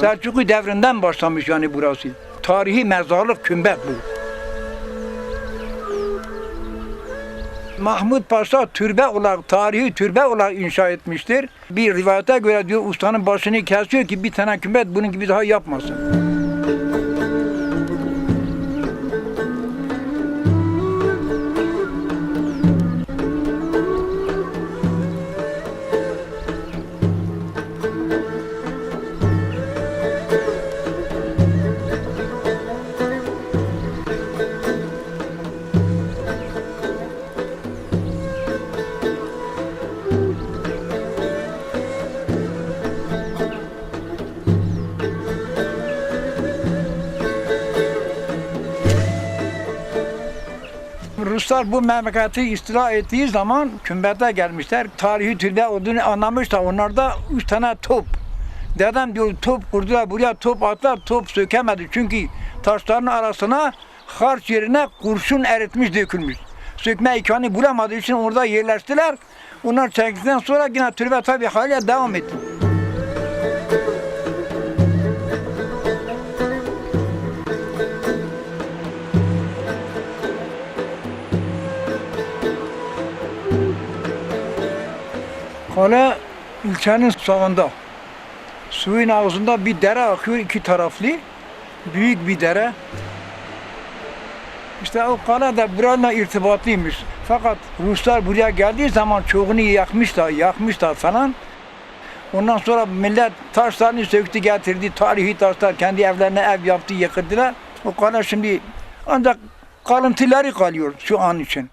Selçuklu devrinden başlamış yani burası. Tarihi mezarlık kümbet bu. Mahmud Paşa türbe olarak, tarihi türbe olarak inşa etmiştir. Bir rivayete göre diyor ustanın başını kesiyor ki bir tane kümbet bunun gibi daha yapmasın. Ruslar bu memleketi istila ettiği zaman kümbete gelmişler. Tarihi türbe olduğunu. Onlar da üç tane top. Dedem diyor top kurdular buraya top atlar top sökemedi. Çünkü taşların arasına harç yerine kurşun eritmiş dökülmüş. Sökme imkanı bulamadığı için orada yerleştiler. Onlar çektikten sonra yine türbe tabii hala devam etti. Kale ilçenin sağında. Suyun ağzında bir dere akıyor iki taraflı. Büyük bir dere. İşte o kale de buranla irtibatlıymış. Fakat Ruslar buraya geldiği zaman çoğunu yakmışlar, yakmışlar falan. Ondan sonra millet taşlarını söktü getirdi. Tarihi taşlar kendi evlerine ev yaptı, yıkırdılar. O kale şimdi ancak kalıntıları kalıyor şu an için.